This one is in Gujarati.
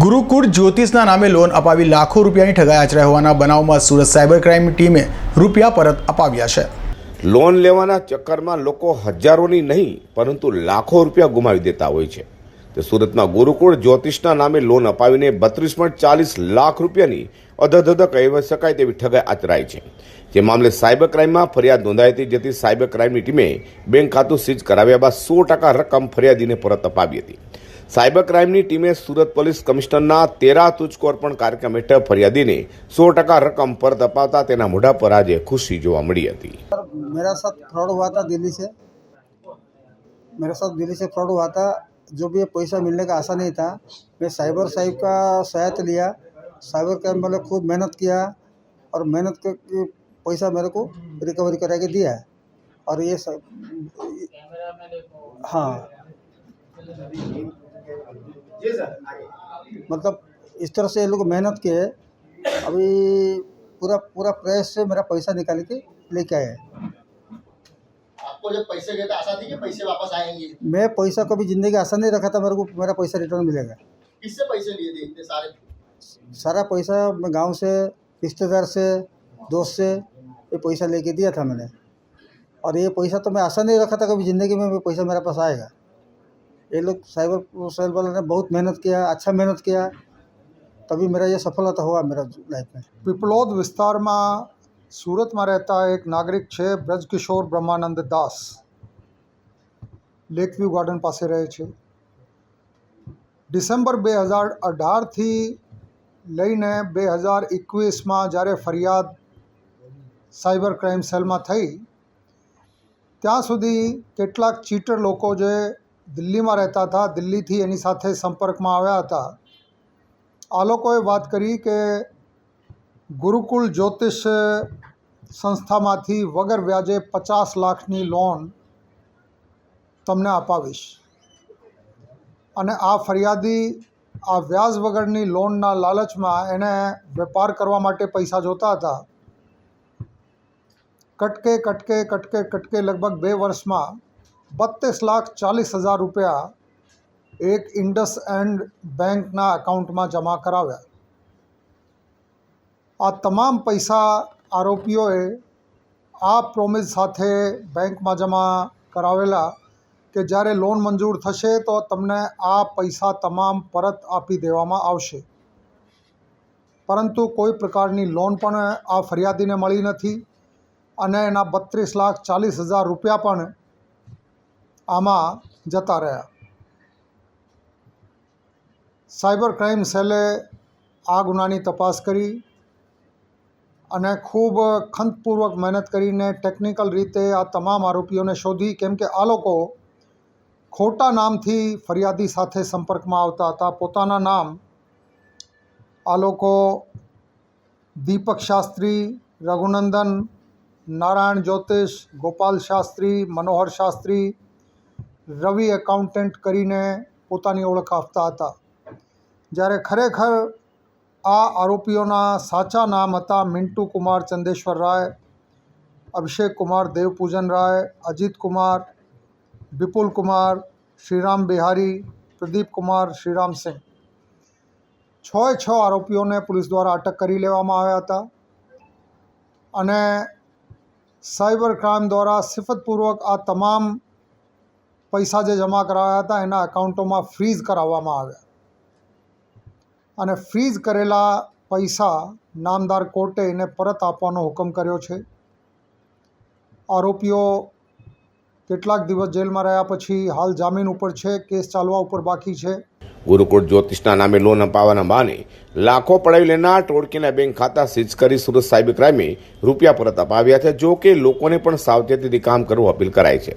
ગુરુકુળ જ્યોતિષના નામે લોન અપાવી લાખો રૂપિયાની ઠગાઈ આચરાઈ હોવાના બનાવમાં સુરત સાયબર ક્રાઇમ ટીમે રૂપિયા પરત અપાવ્યા છે. લોન લેવાના ચક્કરમાં લોકો હજારોની નહીં, પરંતુ લાખો રૂપિયા ગુમાવી દેતા હોય છે. તે સુરતમાં ગુરુકુળ જ્યોતિષના નામે લોન અપાવીને બત્રીસ પોઈન્ટ ચાલીસ લાખ રૂપિયાની અધધધ કહી શકાય તેવી ઠગાઈ આચરાઈ છે. જે મામલે સાયબર ક્રાઇમમાં ફરિયાદ નોંધાઈ જેથી સાયબર ક્રાઇમની ટીમે બેંક ખાતું સીઝ કરાવ્યા બાદ સો ટકા રકમ ફરિયાદીને પરત અપાવી હતી. સાયબર ક્રાઇમની ટીમે સુરત પોલીસ કમિશનરના તેરા તુચકો અર્પણ કાર્યક્રમ હેઠળ ફરિયાદીને સો ટકા રકમ પરત અપાવતા તેના મોઢા પર આજે ખુશી જોવા મળી હતી मेरा साथ फ्रॉड हुआ था दिल्ली से मेरे साथ दिल्ली से फ्रॉड हुआ था जो भी ये पैसा मिलने का आशा नहीं था मैं साइबर साहिब का सहायता लिया साइबर क्राइम वाले खूब मेहनत किया और मेहनत करके पैसा मेरे को रिकवरी करा के दिया है और ये सब हाँ मतलब इस तरह से ये लोग मेहनत किए अभी पूरा पूरा प्रयास से मेरा पैसा निकाल के लेके आए आपको जब पैसे गए तो आशा थी कि पैसे वापस आएँगे? मैं पैसा कभी ज़िंदगी आसान नहीं रखा था मेरे को मेरा पैसा रिटर्न मिलेगा। किससे पैसे लिए थे इतने सारे? सारा पैसा मैं गाँव से रिश्तेदार से दोस्त से ये पैसा लेके दिया था मैंने। और ये पैसा तो मैं आशा नहीं रखा था कभी ज़िंदगी में पैसा मेरे पास आएगा। ये लोग साइबर सेल वालों ने बहुत मेहनत किया अच्छा मेहनत किया तभी मेरा ये सफलता हुआ मेरा लाइफ में પીપલોદ વિસ્તારમાં સુરતમાં રહેતા એક નાગરિક છે બ્રજકિશોર બ્રહ્માનંદ દાસ લેકવ્યૂ ગાર્ડન પાસે રહે છે ડિસેમ્બર બે હજાર અઢારથી લઈને બે હજાર એકવીસમાં જ્યારે ફરિયાદ સાયબર ક્રાઇમ સેલમાં થઈ ત્યાં સુધી કેટલાક ચીટર લોકો જે દિલ્હીમાં રહેતા હતા. દિલ્હીથી એની સાથે સંપર્કમાં આવ્યા હતા. આ લોકોએ વાત કરી કે ગુરુકુળ જ્યોતિષ સંસ્થામાંથી વગર વ્યાજે પચાસ લાખની લોન તમને અપાવીશ. અને આ ફરિયાદી આ વ્યાજ વગરની લોનના લાલચમાં એને વેપાર કરવા માટે પૈસા જોતા હતા. કટકે કટકે કટકે કટકે લગભગ બે વર્ષમાં બત્રીસ લાખ ચાલીસ હજાર રૂપિયા એક ઇન્ડસ એન્ડ બેંકના એકાઉન્ટમાં જમા કરાવ્યા. આ તમામ પૈસા આરોપીઓએ આ પ્રોમિસ સાથે બેંકમાં જમા કરાવેલા કે જ્યારે લોન મંજૂર થશે તો તમને આ પૈસા તમામ પરત આપી દેવામાં આવશે. પરંતુ કોઈ પ્રકારની લોન પણ આ ફરિયાદીને મળી નથી અને એના બત્રીસ લાખ ચાલીસ હજાર રૂપિયા પણ આમાં જતા રહ્યા. સાયબર ક્રાઇમ સેલે આ ગુનાની તપાસ કરી અને ખૂબ ખંતપૂર્વક મહેનત કરીને ટેકનિકલ રીતે આ તમામ આરોપીઓને શોધી, કેમ કે આ લોકો ખોટા નામથી ફરિયાદી સાથે સંપર્કમાં આવતા હતા. પોતાના નામ આ લોકો દીપક શાસ્ત્રી, રઘુનંદન, નારાયણ જ્યોતિષ, ગોપાલ શાસ્ત્રી, મનોહર શાસ્ત્રી રવિ એકાઉન્ટન્ટ કરીને પોતાની ઓળખ આપતા હતા. જ્યારે ખરેખર આ આરોપીઓના સાચા નામ હતા મિન્ટુ કુમાર ચંદેશ્વર રાય, અભિષેક કુમાર દેવપૂજન રાય, અજીત કુમાર, વિપુલ કુમાર, શ્રીરામ બિહારી, પ્રદીપ કુમાર, શ્રીરામ સિંહ. છ છ આરોપીઓને પોલીસ દ્વારા અટક કરી લેવામાં આવ્યા હતા અને સાયબર ક્રાઇમ દ્વારા સિફતપૂર્વક આ તમામ પૈસા જે જમા કરાવ્યા હતા, એના એકાઉન્ટોમાં ફ્રીઝ કરાવવામાં આવ્યા. અને ફ્રીઝ કરેલા પૈસા નામદાર કોર્ટે એને પરત આપવાનો હુકમ કર્યો છે. આરોપીઓ કેટલાક દિવસ જેલમાં રહ્યા પછી હાલ જામીન ઉપર છે, કેસ ચાલવા ઉપર બાકી છે. ગુરુકુળ જ્યોતિષના નામે લોન અપાવવાના બહાને લાખો પડાવી લેનાર ટોળકીના બેંક ખાતા સીઝ કરી સુરત સાયબર ક્રાઇમે રૂપિયા પરત અપાવ્યા છે, જો કે લોકોને પણ સાવચેતીથી કામ કરવું અપીલ કરાય છે.